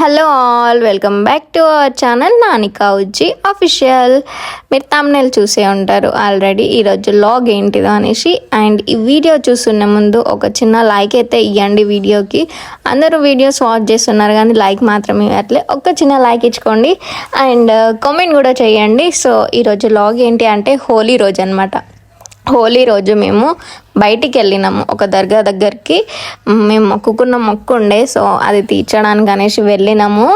Hello all welcome back to our channel నానికా ఉజ్జి official మీరు thumbnail చూసే ఉంటారు ఆల్రెడీ ఈరోజు లాగ్ ఏంటిదో అనేసి అండ్ ఈ వీడియో చూస్తున్న ముందు ఒక చిన్న లైక్ అయితే ఇవ్వండి వీడియోకి అందరూ వీడియోస్ వాచ్ చేస్తున్నారు కానీ లైక్ మాత్రమే ఇవ్వట్లే. ఒక చిన్న లైక్ ఇచ్చుకోండి. అండ్ కామెంట్ uh, కూడా చేయండి. సో ఈరోజు లాగ్ ఏంటి అంటే హోలీ రోజు అనమాట హోలీ రోజు మేము బయటికి వెళ్ళినాము. ఒక దర్గా దగ్గరికి మేము మొక్కుకున్న మొక్కు ఉండే సో అది తీర్చడానికి అనేసి వెళ్ళినాము.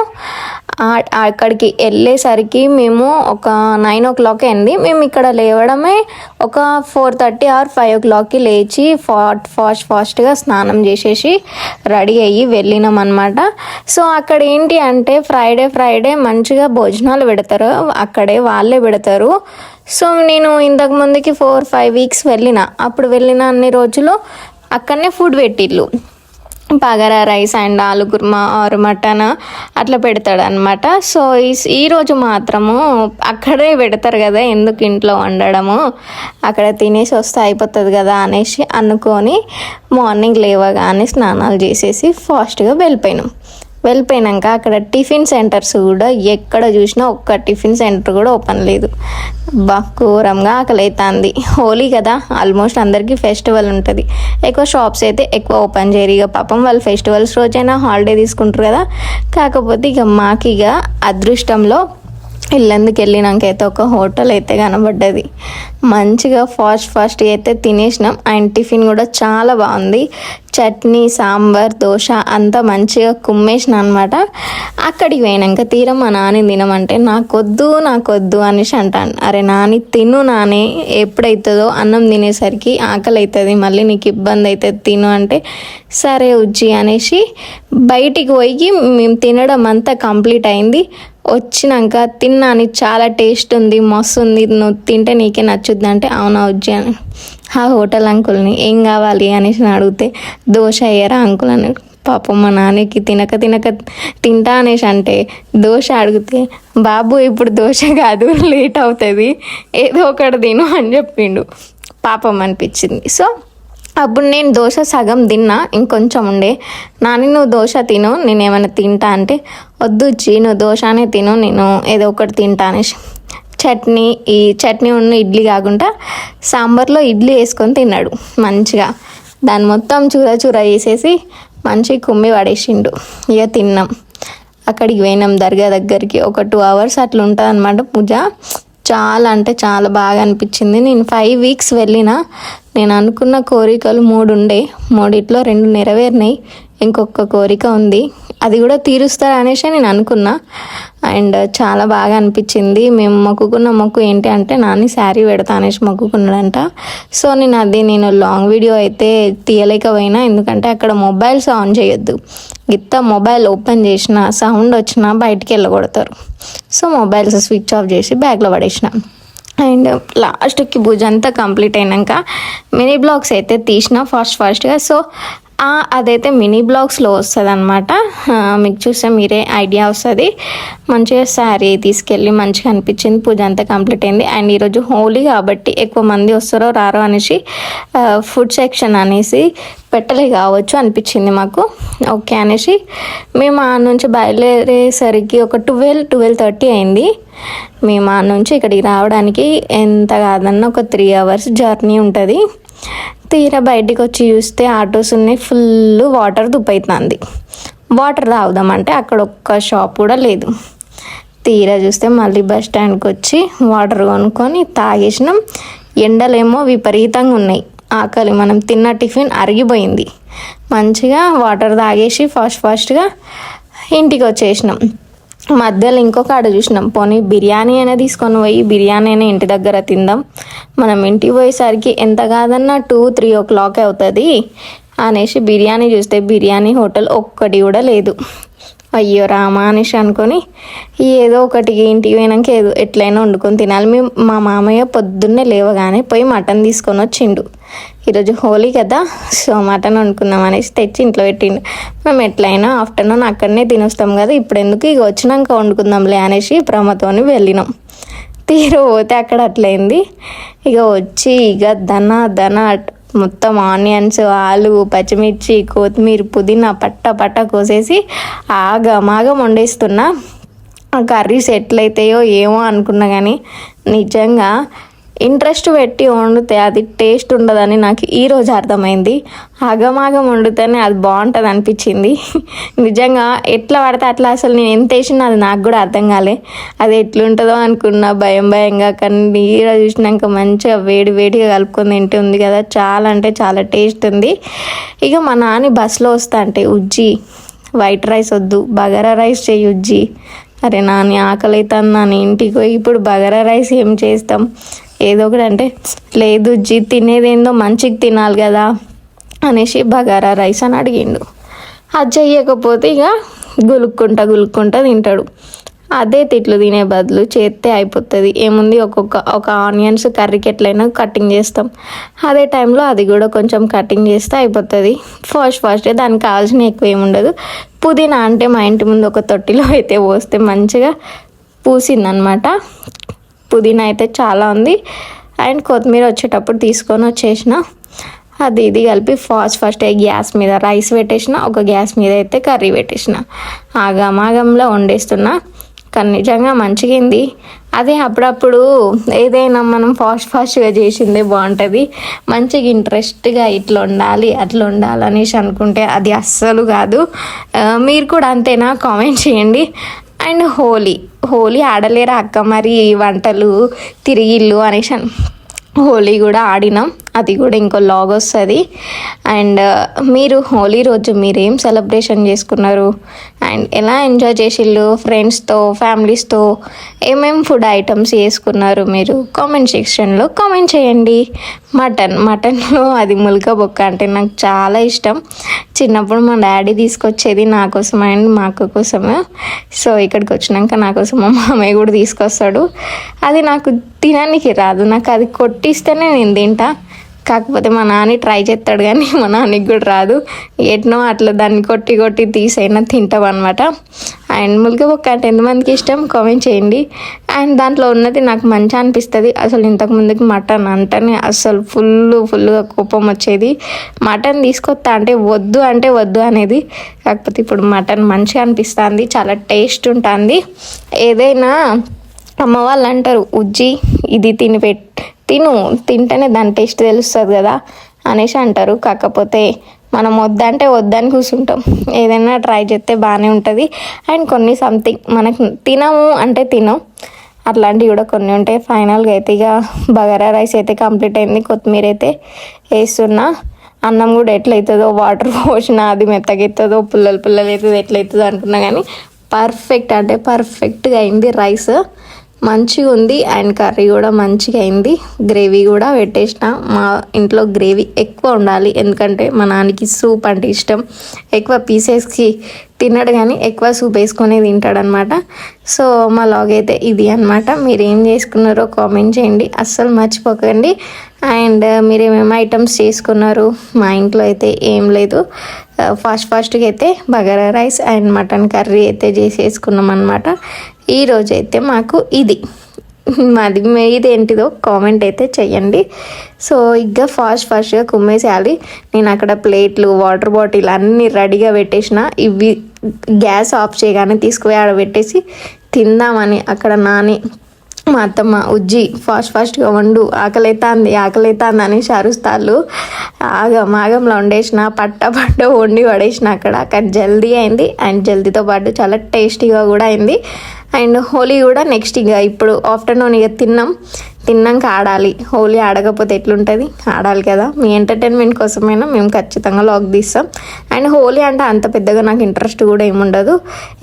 అక్కడికి వెళ్ళేసరికి మేము ఒక నైన్ ఓ క్లాక్ అయింది. మేము ఇక్కడ లేవడమే ఒక ఫోర్ థర్టీ ఆర్ ఫైవ్ ఓ క్లాక్కి లేచి ఫాస్ట్ ఫాస్ట్ ఫాస్ట్గా స్నానం చేసేసి రెడీ అయ్యి వెళ్ళినాం అనమాట సో అక్కడ ఏంటి అంటే ఫ్రైడే ఫ్రైడే మంచిగా భోజనాలు పెడతారు. అక్కడే వాళ్ళే పెడతారు. సో నేను ఇంతకు ముందుకి ఫోర్ ఫైవ్ వీక్స్ వెళ్ళిన. అప్పుడు వెళ్ళిన అన్ని రోజులు అక్కడనే food పెట్టిళ్ళు. Bagara rice and aloo kurma or mutton అట్లా పెడతాడు అనమాట సో ఈ ఈరోజు మాత్రము అక్కడే పెడతారు కదా ఎందుకు ఇంట్లో వండడము? అక్కడ తినేసి వస్తే అయిపోతుంది కదా అనేసి అనుకొని మార్నింగ్ లేవగానే స్నానాలు చేసేసి ఫాస్ట్గా వెళ్ళిపోయినాం. వెళ్ళిపోయినాక అక్కడ టిఫిన్ సెంటర్స్ కూడా ఎక్కడ చూసినా ఒక్క టిఫిన్ సెంటర్ కూడా ఓపెన్ లేదు. బా ఘోరంగా ఆకలి అవుతుంది హోలీ కదా ఆల్మోస్ట్ అందరికీ ఫెస్టివల్ ఉంటుంది. ఎక్కువ షాప్స్ అయితే ఎక్కువ ఓపెన్ చేయరు. ఇక పాపం వాళ్ళు ఫెస్టివల్స్ రోజైనా హాలిడే తీసుకుంటారు కదా. కాకపోతే ఇక మాకు ఇక అదృష్టంలో ఇల్లందుకు వెళ్ళినాక అయితే ఒక హోటల్ అయితే కనబడ్డది. మంచిగా ఫాస్ట్ ఫాస్ట్ అయితే తినేసినాం. అండ్ టిఫిన్ కూడా చాలా బాగుంది. చట్నీ సాంబార్ దోశ అంతా మంచిగా కుమ్మేసిన అనమాట అక్కడికి పోయినాక తీరా మా నాని తినమంటే నాకొద్దు నాకొద్దు అనేసి అంటాను అరే నాని తిను నానే. ఎప్పుడైతుందో అన్నం తినేసరికి ఆకలి అవుతుంది మళ్ళీ నీకు ఇబ్బంది అవుతుంది తిను అంటే సరే ఉజ్జి అనేసి బయటికి పోయి మేము తినడం అంతా కంప్లీట్ అయింది. వచ్చినాక తిన్నాను చాలా టేస్ట్ ఉంది మస్తు ఉంది నువ్వు తింటే నీకే నచ్చుద్ది అంటే అవునా వచ్చి అని. ఆ హోటల్ అంకుల్ని ఏం కావాలి అనేసి అడిగితే దోశ అయ్యారా అంకుల్? అని. పాపం మా నాన్నకి తినక తినక తింటా అనేసి అంటే దోశ అడిగితే బాబు ఇప్పుడు దోశ కాదు లేట్ అవుతుంది ఏదో ఒకటి తిను అని చెప్పిండు. పాపం అనిపించింది. సో అప్పుడు నేను దోశ సగం తిన్నా ఇంకొంచెం ఉండే. నాని నువ్వు దోశ తిను నేను ఏమైనా తింటా? అంటే వద్దు వచ్చి నువ్వు దోశనే తిను నేను ఏదో ఒకటి తింటా అనేసి. చట్నీ ఈ చట్నీ ఉన్న ఇడ్లీ కాకుండా సాంబార్లో ఇడ్లీ వేసుకొని తిన్నాడు మంచిగా. దాన్ని మొత్తం చూర చూర వేసేసి మంచి కుమ్మి పడేసిండు. ఇక తిన్నాం. అక్కడికి పోయినాం దర్గా దగ్గరికి. ఒక టూ అవర్స్ అట్లా ఉంటుంది అనమాట పూజ. చాలా అంటే చాలా బాగా అనిపించింది. నేను ఫైవ్ వీక్స్ వెళ్ళిన నేను అనుకున్న కోరికలు మూడు ఉండే. మూడిట్లో రెండు నెరవేరినాయి. ఇంకొక కోరిక ఉంది. అది కూడా తీరుస్తారు అనేసి నేను అనుకున్నా. అండ్ చాలా బాగా అనిపించింది. మేము మొక్కుకున్న మొక్కు ఏంటి అంటే నాని శారీ పెడతా అనేసి మొక్కుకున్నాడంట. సో నేను అది నేను లాంగ్ వీడియో అయితే తీయలేకపోయినా. ఎందుకంటే అక్కడ మొబైల్స్ ఆన్ చేయొద్దు. గిత్త మొబైల్ ఓపెన్ చేసిన సౌండ్ వచ్చినా బయటికి వెళ్ళగొడతారు. సో మొబైల్స్ స్విచ్ ఆఫ్ చేసి బ్యాగ్లో పడేసిన. అండ్ లాస్ట్కి భుజ అంతా కంప్లీట్ అయినాక మినీ బ్లాగ్స్ అయితే తీసిన ఫాస్ట్ ఫాస్ట్గా. సో అదైతే మినీ బ్లాగ్స్లో వస్తుంది అనమాట మీకు చూస్తే మీరే ఐడియా వస్తుంది. మంచిగా శారీ తీసుకెళ్ళి మంచిగా అనిపించింది. పూజ అంతా కంప్లీట్ అయింది. అండ్ ఈరోజు హోలీ కాబట్టి ఎక్కువ మంది వస్తారో రారో అనేసి ఫుడ్ సెక్షన్ అనేసి పెట్టలే కావచ్చు అనిపించింది మాకు. ఓకే అనేసి మేము ఆ నుంచి బయలుదేరేసరికి ఒక ట్వెల్వ్ ట్వెల్వ్ థర్టీ అయింది. మేము ఆ నుంచి ఇక్కడికి రావడానికి ఎంత కాదన్నా ఒక త్రీ అవర్స్ జర్నీ ఉంటుంది. తీరా బయటికి వచ్చి చూస్తే ఆటోస్ ఉన్నాయి ఫుల్ వాటర్ దుబ్బైతుంది. వాటర్ తాగుదామంటే అక్కడ ఒక్క షాప్ కూడా లేదు. తీరా చూస్తే మళ్ళీ బస్ స్టాండ్కి వచ్చి వాటర్ కొనుక్కొని తాగేసినాం. ఎండలేమో విపరీతంగా ఉన్నాయి. ఆకలి మనం తిన్న టిఫిన్ అరిగిపోయింది. మంచిగా వాటర్ తాగేసి ఫాస్ట్ ఫాస్ట్గా ఇంటికి వచ్చేసినాం మధ్యలో ఇంకొక ఆడ చూసినాం. పోనీ బిర్యానీ అయినా తీసుకొని పోయి బిర్యానీ అయినా ఇంటి దగ్గర తిందాం. మనం ఇంటికి పోయేసరికి ఎంత కాదన్నా టూ త్రీ ఓ క్లాక్ అవుతుంది అనేసి బిర్యానీ చూస్తే బిర్యానీ హోటల్ ఒక్కటి కూడా లేదు. అయ్యో రామా అనేసి అనుకొని ఏదో ఒకటి ఇంటికి పోయినాక ఏదో ఎట్లయినా వండుకొని తినాలి. మేము మా మామయ్య పొద్దున్నే లేవగానే పోయి మటన్ తీసుకొని వచ్చిండు. ఈరోజు హోలీ కదా సో మటన్ వండుకుందాం అనేసి తెచ్చి ఇంట్లో పెట్టిండు. మేము ఎట్లయినా ఆఫ్టర్నూన్ అక్కడనే తినొస్తాం కదా ఇప్పుడు ఎందుకు ఇక వచ్చినాక వండుకుందాంలే అనేసి ప్రమతోని వెళ్ళినాం. తీరు పోతే అక్కడ అట్లయింది. ఇక వచ్చి ఇక ధన ధన మొత్తం ఆనియన్స్ ఆలు పచ్చిమిర్చి కొత్తిమీర పుదీనా పట్ట పట్ట కోసేసి ఆగమాగం వండేస్తున్నా. ఆ కర్రీస్ ఎట్లయితాయో ఏమో అనుకున్నా కానీ నిజంగా ఇంట్రెస్ట్ పెట్టి వండితే అది టేస్ట్ ఉండదని నాకు ఈరోజు అర్థమైంది. ఆగమాగం వండితేనే అది బాగుంటుంది అనిపించింది. నిజంగా ఎట్లా పడితే అట్లా అసలు నేను ఎంత వేసినా అది నాకు కూడా అర్థం కాలే. అది ఎట్లుంటుందో అనుకున్నా భయం భయంగా కానీ నీర చూసినాక మంచిగా వేడి వేడిగా కలుపుకొని తింటే ఉంది కదా చాలా అంటే చాలా టేస్ట్ ఉంది. ఇక మా నాని బస్సులో వస్తా అంటే ఉజ్జి వైట్ రైస్ వద్దు బగారా రైస్ చేయి ఉజ్జి. అరే నాని ఆకలి అవుతుంది నాని ఇంటికి పోయి ఇప్పుడు బగారా రైస్ ఏం చేస్తాం? ఏదో ఒకటి అంటే లేదు జీ తినేదేందో మంచిగా తినాలి కదా అనేసి బగారా రైస్ అని అడిగిండు. అది చెయ్యకపోతే ఇక గులుక్కుంటా గులుక్కుంటా తింటాడు. అదే తిట్లు తినే బదులు చేస్తే అయిపోతుంది. ఏముంది? ఒక్కొక్క ఒక ఆనియన్స్ కర్రీకి ఎట్లయినా కటింగ్ చేస్తాం. అదే టైంలో అది కూడా కొంచెం కటింగ్ చేస్తే అయిపోతుంది. ఫాస్ట్ ఫాస్ట్ దానికి కావాల్సిన ఎక్కువ ఏముండదు పుదీనా అంటే మా ఇంటి ముందు ఒక తొట్టిలో అయితే పోస్తే మంచిగా పూసిందనమాట. పుదీనా అయితే చాలా ఉంది. అండ్ కొత్తిమీర వచ్చేటప్పుడు తీసుకొని వచ్చేసిన. అది ఇది కలిపి ఫాస్ట్ ఫస్ట్ గ్యాస్ మీద రైస్ పెట్టేసిన. ఒక గ్యాస్ మీద అయితే కర్రీ పెట్టేసిన. ఆగమాగంలో వండేస్తున్నా. కానీ నిజంగా మంచిగింది అదే అప్పుడప్పుడు ఏదైనా మనం ఫాస్ట్ ఫాస్ట్గా చేసిందే బాగుంటుంది. మంచిగా ఇంట్రెస్ట్గా ఇట్లా ఉండాలి అట్లా ఉండాలి అనేసి అనుకుంటే అది అస్సలు కాదు. మీరు కూడా అంతేనా? కామెంట్ చేయండి. అండ్ హోలీ. హోలీ ఆడలేరా అక్క మరి వంటలు తిరిగిల్లు అనేసి హోలీ కూడా ఆడినాం. అది కూడా ఇంకో లాగ్ వస్తుంది. అండ్ uh, మీరు హోలీ రోజు మీరు ఏం సెలబ్రేషన్ చేసుకున్నారు? అండ్ ఎలా ఎంజాయ్ చేసిళ్ళు? ఫ్రెండ్స్తో ఫ్యామిలీస్తో ఏమేం ఫుడ్ ఐటమ్స్ చేసుకున్నారు మీరు? కామెంట్ సెక్షన్లో కామెంట్ చేయండి. మటన్ మటన్లో అది ములక బొక్క అంటే నాకు చాలా ఇష్టం. చిన్నప్పుడు మా డాడీ తీసుకొచ్చేది నా కోసం అండ్ మా అక్క కోసమే. సో ఇక్కడికి వచ్చినాక నా కోసం మా మామయ్య కూడా తీసుకొస్తాడు. అది నాకు తినడానికి రాదు. నాకు అది కొట్టిస్తేనే నేను తింటా. కాకపోతే మా నాన్న ట్రై చేస్తాడు కానీ మా నాన్నకి కూడా రాదు. ఎట్నో అట్లా దాన్ని కొట్టి కొట్టి తీసైనా తింటాం అనమాట అండ్ ములక బొక్క అంటే ఎంతమందికి ఇష్టం? కామెంట్ చేయండి. అండ్ దాంట్లో ఉన్నది నాకు మంచిగా అనిపిస్తుంది. అసలు ఇంతకు ముందుకి మటన్ అంటేనే అసలు ఫుల్ ఫుల్గా కోపం వచ్చేది. మటన్ తీసుకొస్తా అంటే వద్దు అంటే వద్దు అనేది. కాకపోతే ఇప్పుడు మటన్ మంచిగా అనిపిస్తుంది. చాలా టేస్ట్ ఉంటుంది. ఏదైనా అమ్మ వాళ్ళు అంటారు ఉజ్జి ఇది తిని పెట్ తిను తింటేనే దాని టేస్ట్ తెలుస్తుంది కదా అనేసి అంటారు. కాకపోతే మనం వద్దంటే వద్దని కూర్చుంటాం ఏదైనా ట్రై చేస్తే బాగానే ఉంటుంది. అండ్ కొన్ని సంథింగ్ మనకు తినము అంటే తినం. అట్లాంటివి కూడా కొన్ని ఉంటాయి. ఫైనల్గా అయితే ఇక బగారా రైస్ అయితే కంప్లీట్ అయింది. కొత్తిమీర అయితే వేస్తున్నా. అన్నం కూడా ఎట్లయితుందో వాటర్ పోసినా అది మెత్తగా పుల్లలు పుల్లలు అవుతుందో ఎట్లయితుందో అనుకున్నా కానీ పర్ఫెక్ట్ అంటే పర్ఫెక్ట్గా అయింది రైస్. మంచిగా ఉంది అండ్ కర్రీ కూడా మంచిగా అయింది గ్రేవీ కూడా పెట్టేసిన. మా ఇంట్లో గ్రేవీ ఎక్కువ ఉండాలి. ఎందుకంటే మా నాన్నకి సూప్ అంటే ఇష్టం. ఎక్కువ పీసెస్కి తిన్నాడు కానీ ఎక్కువ సూప్ వేసుకొని తింటాడనమాట. సో మా లాగ్ అయితే ఇది అనమాట. మీరు ఏం చేసుకున్నారో కామెంట్ చేయండి. అస్సలు మర్చిపోకండి. అండ్ మీరు ఏమేమి ఐటమ్స్ చేసుకున్నారు? మా ఇంట్లో అయితే ఏం లేదు. ఫాస్ట్ ఫాస్ట్గా అయితే bagara rice and mutton curry అయితే చేసేసుకున్నాం అనమాట ఈరోజు అయితే మాకు ఇది. మాది మీది ఏంటిదో కామెంట్ అయితే చెయ్యండి. సో ఇక ఫాస్ట్ ఫాస్ట్గా కుమ్మేసేయాలి. నేను అక్కడ ప్లేట్లు వాటర్ బాటిల్ అన్నీ రెడీగా పెట్టేసిన ఇవి గ్యాస్ ఆఫ్ చేయగానే తీసుకుపోయి ఆడ పెట్టేసి తిందామని అక్కడ నాని మా అత్తమ్మ ఉజ్జి ఫాస్ట్ ఫాస్ట్గా వండు ఆకలైతాంది ఆకలైతాంది అనేసి అరుస్తాళ్ళు. ఆగం ఆగంలో వండేసిన పట్ట పట్ట వండి పడేసిన అక్కడ. అక్కడ జల్దీ అయింది. అండ్ జల్దీతో పాటు చాలా టేస్టీగా కూడా అయింది. అండ్ హోలీ కూడా నెక్స్ట్ ఇక ఇప్పుడు ఆఫ్టర్నూన్ ఇక తిన్నాం. తిన్నాక ఆడాలి. హోలీ ఆడకపోతే ఎట్లుంటుంది? ఆడాలి కదా. మీ ఎంటర్టైన్మెంట్ కోసమైనా మేము ఖచ్చితంగా లాగ్ తీస్తాం. అండ్ హోలీ అంటే అంత పెద్దగా నాకు ఇంట్రెస్ట్ కూడా ఏముండదు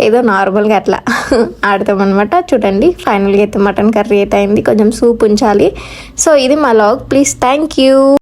ఏదో నార్మల్గా అట్లా ఆడతాం అనమాట చూడండి ఫైనల్గా అయితే మటన్ కర్రీ అయితే అయింది. కొంచెం సూప్ ఉంచాలి. సో ఇది మా లాగ్. Please thank you.